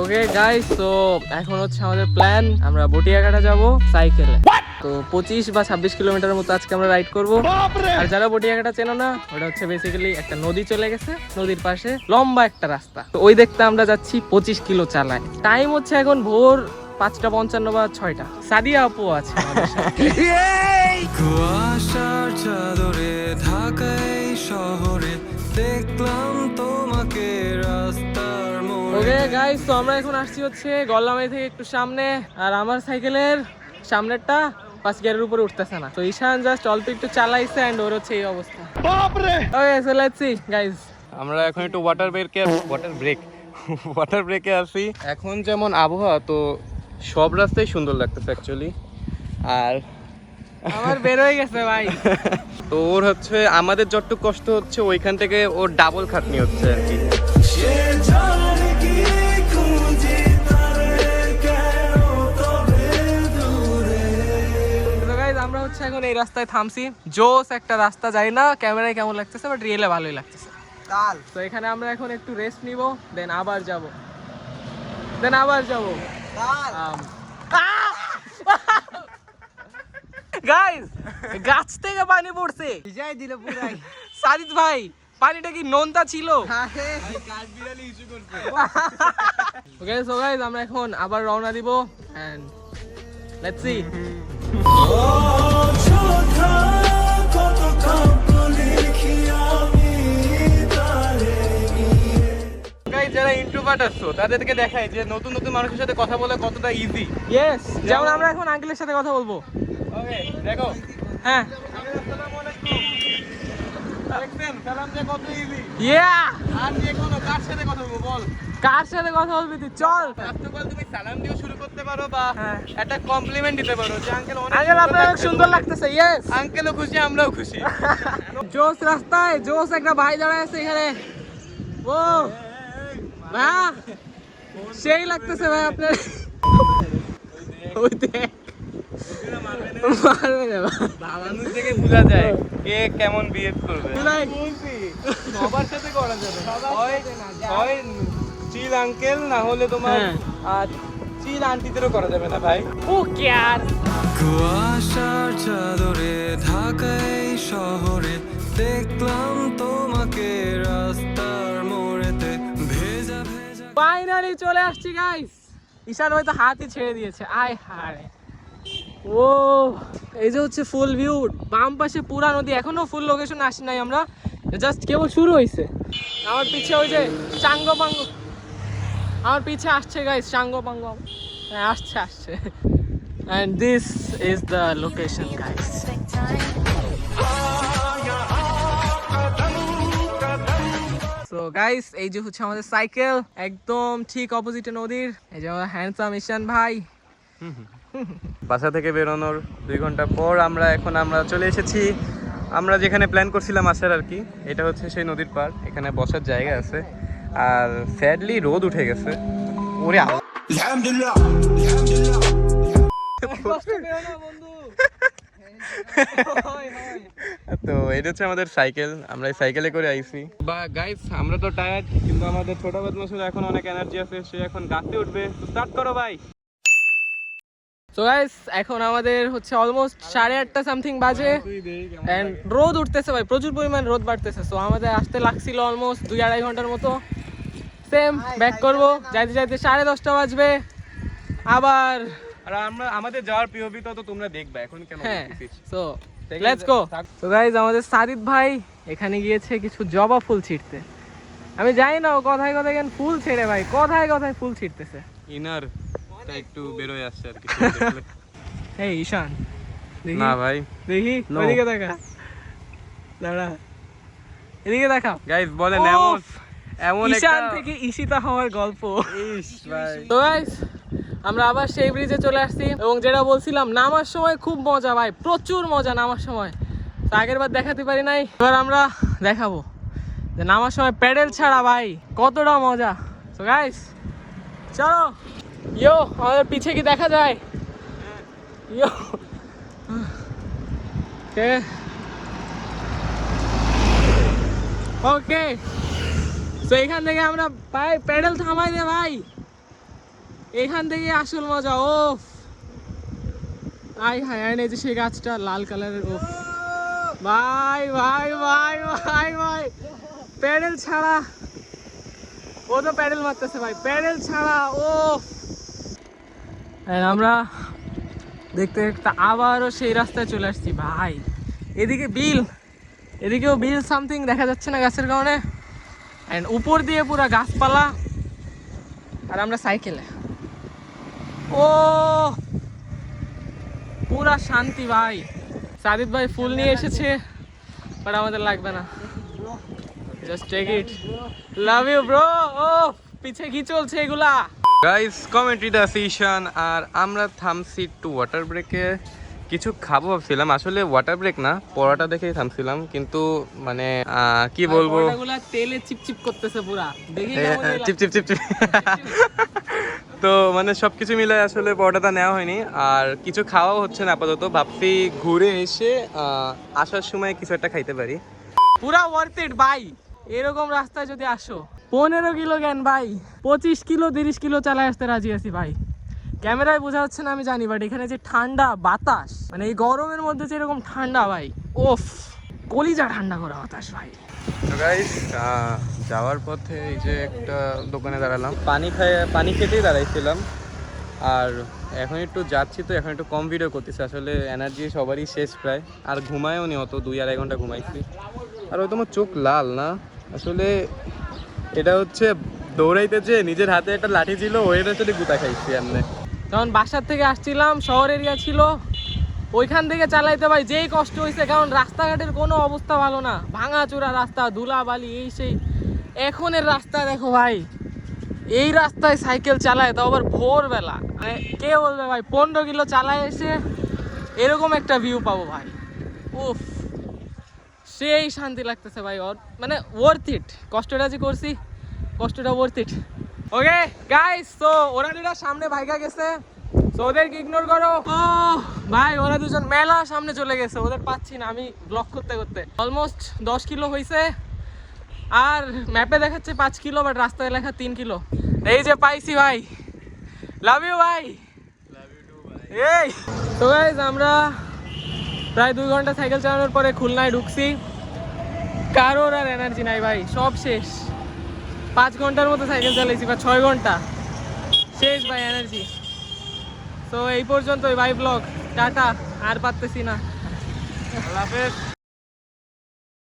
Okay guys তো এখন হচ্ছে আমাদের প্ল্যান আমরা বটিয়াঘাটা যাব সাইকেলে তো পঁচিশ বা ছাব্বিশ কিলোমিটার মতো আজকে আমরা রাইড করব। আর যারা বটিয়াঘাটা চেনো না ওটা হচ্ছে বেসিক্যালি একটা নদী চলে গেছে নদীর পাশে লম্বা একটা রাস্তা। তো ওই দেখতে আমরা যাচ্ছি পঁচিশ কিলো চালায়। টাইম হচ্ছে এখন ভোর পাঁচটা পঞ্চান্ন বা ছয়টা। সাদিয়া আপু আছে কুয়াশার চাদরে ঢাকাই শহরে দেখলাম তোমাকে। ওকে গাইস তো আমরা এখন আসছি হচ্ছে গল্লামাই থেকে একটু সামনে আর আমার সাইকেলের সামনেরটা পাঁচ গিয়ারের উপরে উঠতেছে না। তো ঈশান জাস্ট অল্প একটু চালাইছে এন্ড ওর হচ্ছে এই অবস্থা। Okay so let's see guys আমরা এখন একটু ওয়াটার ব্রেকে ওয়াটার ব্রেক ওয়াটার ব্রেকে আছি। এখন যেমন আবহাওয়া তো সব রাস্তাই সুন্দর লাগতেছে অ্যাকচুয়ালি আর আমার বের হয়ে গেছে ভাই। তো ওর হচ্ছে আমাদের যতটুকু কষ্ট হচ্ছে ওইখান থেকে ওর ডাবল খাটনি হচ্ছে আর কি। এই রাস্তায় থামছি। জোস একটা রাস্তা যাই না ক্যামেরায় কেমন লাগতেছে বাট রিয়েলে ভালোই লাগতেছে। তাল তো এখানে আমরা এখন একটু রেস্ট নিব দেন আবার যাব। দেন আবার যাব। গাইস গাছ থেকে পানি পড়ছে। ভিজাই দিল পুরাই। সারিদ ভাই পানিটা কি নোনতা ছিল? ওকে সো গাইস আমরা এখন আবার রওনা দিব এন্ড লেটস সি যারা ইন্ট্রোভার্ট আসছো তাদেরকে দেখায় যে নতুন নতুন মানুষের সাথে কথা বলা কতটা ইজি ইয়েস যেমন আমরা এখন আঙ্কেলের সাথে কথা বলব। ওকে দেখো। হ্যাঁ। দেখছেন? সালাম যে কত ইজি ইয়া! আর যে কোনো কার সাথে কথা বলব বল। কার সাথে কথা বলবি তুই? চল। ফার্স্ট অফ অল তুমি সালাম দিয়ে শুরু করতে পারো বা হ্যাঁ। একটা কমপ্লিমেন্ট দিতে পারো যে আঙ্কেল অনেক আঙ্কেল আপনার অনেক সুন্দর লাগতেছে ইয়েস আঙ্কেলও খুশি আমরাও খুশি। জোস রাস্তায় জোস একটা ভাই দাঁড়ায় আছে এখানে। ও ভাই সেই লাগতেছে ভাই আপনার। ওই দেখ মারবে না মানুষ থেকে বোঝা যায় কে কেমন বিহেভ করবে। সবার সাথে করা যাবে। হয় চিল আঙ্কেল না হলে তোমার। আর চিল আন্টিদেরও করা যাবে না ভাই। ও কেয়ার কুয়াশার চাদরে ঢাকাই শহরে দেখলাম তোমাকে রাস্তার মোড়েতে ভেজা ভেজা। ফাইনালি চলে আসছি গাইস ঈশান হয়তো হাতই ছেড়ে দিয়েছে। আয় হায়। ও, এই যে হচ্ছে ফুল ভিউ বাম পাশে পুরা নদী, এখনও ফুল লোকেশন আসি নাই আমরা। জাস্ট কেবল শুরু হয়েছে আমার পিছে ওই যে চাঙ্গ পাঙ্গ আমার পিছে আসছে গাইস চাঙ্গ পাঙ্গ হ্যাঁ আসছে আসছে। And this is the location guys so guys এই যে হচ্ছে আমাদের সাইকেল একদম ঠিক অপোজিটে নদীর। এই যে আমাদের হ্যান্ডসাম ঈশান ভাই। বাসা থেকে বেরোনোর দুই ঘণ্টা পর আমরা এখন আমরা চলে এসেছি। আমরা যেখানে প্ল্যান করছিলাম আসার আর কি এটা হচ্ছে সেই নদীর পার এখানে বসার জায়গা আছে। আর স্যাডলি রোদ উঠে গেছে। ওরে। তো এটা হচ্ছে আমাদের সাইকেল আমরা এই সাইকেলে করে আইছি। বা গাইস আমরা তো টায়ার্ড কিন্তু আমাদের ছোট বদমাসের এখন অনেক এনার্জি আছে। সে এখন গাছে উঠবে। তো স্টার্ট করো ভাই। তো গাইস এখন আমাদের হচ্ছে অলমোস্ট সাড়ে আটটা সামথিং বাজে। অ্যান্ড রোদ উঠতেছে ভাই প্রচুর পরিমাণ রোদ বাড়তেছে। সো আমাদের আসতে লাগছিল অলমোস্ট দুই আড়াই ঘণ্টার মতো। সেম ব্যাক করব। যাইতে যাইতে সাড়ে দশটা বাজবে। আবার আর আমরা আমাদের যাওয়ার তো তোমরা দেখবে এখন কেন হ্যাঁ সো ঠিক লেটস গো তো গাইজ আমাদের সাদিদ ভাই এখানে গিয়েছে কিছু জবা ফুল ছিঁড়তে। আমি জানি না ও কথায় কথায় কেন ফুল ছেড়ে ভাই কথায় কথায় ফুল ছিঁড়তেছে। ইনার একটু বেরোয় আসছে আর কি এই ঈশান দেখি? না ভাই। দেখি? ওইদিকে দেখা। দাঁড়া। এদিকে দেখা। গাইস বলেন এমন এমন ঈশান থেকে ঈশিতা হওয়ার গল্প। তো গাইস আমরা আবার সেই ব্রিজে চলে আসছি এবং যেটা বলছিলাম নামার সময় খুব মজা ভাই প্রচুর মজা নামার সময়। তো আগের বার দেখাতে পারি নাই এবার আমরা দেখাবো। যে নামার সময় প্যাডেল ছাড়া ভাই কতটা মজা। তো গাইস চলো। ইয়ো, আমাদের পিছে কি দেখা যায়? ইয়ো। ওকে। তো এখান থেকে আমরা ভাই, প্যাডেল থামাই দে ভাই। এখান থেকে আসল মজা ও আই হাই আই যে সেই গাছটা, লাল কালারের ও ভাই ভাই ভাই ভাই ভাই। প্যাডেল ছাড়া, ও তো প্যাডেল মারতেছে ভাই, প্যাডেল ছাড়া ও আমরা দেখতে দেখতে আবারও সেই রাস্তায় চলে আসছি, ভাই। এদিকে বিল, এদিকেও বিল সামথিং দেখা যাচ্ছে না গাছের কারণে। অ্যান্ড উপর দিয়ে পুরা গাছপালা। আর আমরা সাইকেলে। ও! পুরা শান্তি, ভাই। সাদিদ ভাই ফুল নিয়ে এসেছে বাট আমাদের লাগবে না। Just take it love you bro ও, পিছে কি চলছে এগুলা? গাইস কমেন্ট্রি দা ঈশান আর আমরা থামছি টু ওয়াটার ব্রেকে কিছু খাব ভাবছিলাম আসলে ওয়াটার ব্রেক না পরোটা দেখেই থামছিলাম কিন্তু মানে কি বলব? তেলে চিপচিপ করতেছে পুরা। দেখে এ, এ, চিপ চিপ চিপ চিপ তো মানে সবকিছু মিলে আসলে পরোটাটা নেওয়া হয়নি। আর কিছু খাওয়াও হচ্ছে না আপাতত ভাবছি ঘুরে এসে আসার সময় কিছু একটা খাইতে পারি। পুরা ওয়ার্থ ইট ভাই। এরকম রাস্তায় যদি আসো। পনেরো কিলো জ্ঞান ভাই পঁচিশ কিলো তিরিশ কিলো চালায় আসতে রাজি আছি ভাই। ক্যামেরায় বোঝা যাচ্ছে না আমি জানি বাট এখানে যে ঠান্ডা বাতাস মানে এই গরমের মধ্যে যে এরকম ঠান্ডা ভাই ওফ কলিজা ঠান্ডা করা বাতাস ভাই। তো যাওয়ার পথে এই যে একটা দোকানে দাঁড়ালাম। পানি খাই পানি খেতেই দাঁড়াইছিলাম। আর এখন একটু যাচ্ছি তো এখন একটু কম ভিডিও করতেছি। আসলে এনার্জি সবারই শেষ প্রায়। আর ঘুমায়ও নি অত দুই আড়াই ঘণ্টা ঘুমাইছি। আর ওই তোমার চোখ লাল না। আসলে এটা হচ্ছে দৌড়াইতে যে নিজের হাতে একটা লাঠি ছিল, ওইটা সাথে গুতা খাইছি এমনি যখন বাসার থেকে আসছিলাম, শহর এরিয়া ছিল, ওইখান থেকে চালাইতে ভাই যেই কষ্ট হয়েছে কারণ রাস্তাঘাটের কোনো অবস্থা ভালো না। ভাঙা চূড়া রাস্তা ধুলা বালি এই সেই। এখনের রাস্তা দেখো ভাই, এই রাস্তায় সাইকেল চালায়, তাও আবার ভোরবেলা। মানে কে বলবে ভাই, পনেরো কিলো চালায় এসে এরকম একটা ভিউ পাবো ভাই। উফ। সেই শান্তি লাগতেছে ভাই, ওর মানে ওয়ার্থ ইট কষ্টটা যে করছি, কষ্টটা ওয়ার্থ ইট ওকে গাইস তো ওরা দুটা সামনে ভাইগা গেছে। তো ওদেরকে ইগনোর করো। ও ভাই, ওরা দুজন মেলা সামনে চলে গেছে। ওদের পাচ্ছি না, আমি ব্লক করতে করতে। অলমোস্ট দশ কিলো হয়েছে আর ম্যাপে দেখাচ্ছে পাঁচ কিলো বাট রাস্তায় লেখা তিন কিলো। এই যে পাইছি ভাই। লাভ ইউ ভাই। এই তো গাইজ আমরা প্রায় দুই ঘণ্টা সাইকেল চালানোর পরে খুলনায় ঢুকছি। কারোর আর এনার্জি নাই ভাই, সব শেষ। পাঁচ ঘণ্টার মতো সাইকেল চালিয়েছি বা ছয় ঘণ্টা। শেষ ভাই এনার্জি তো এই পর্যন্তই ভাই ব্লগ টাটা, আর পারতেছি না। আল্লাহ হাফেজ।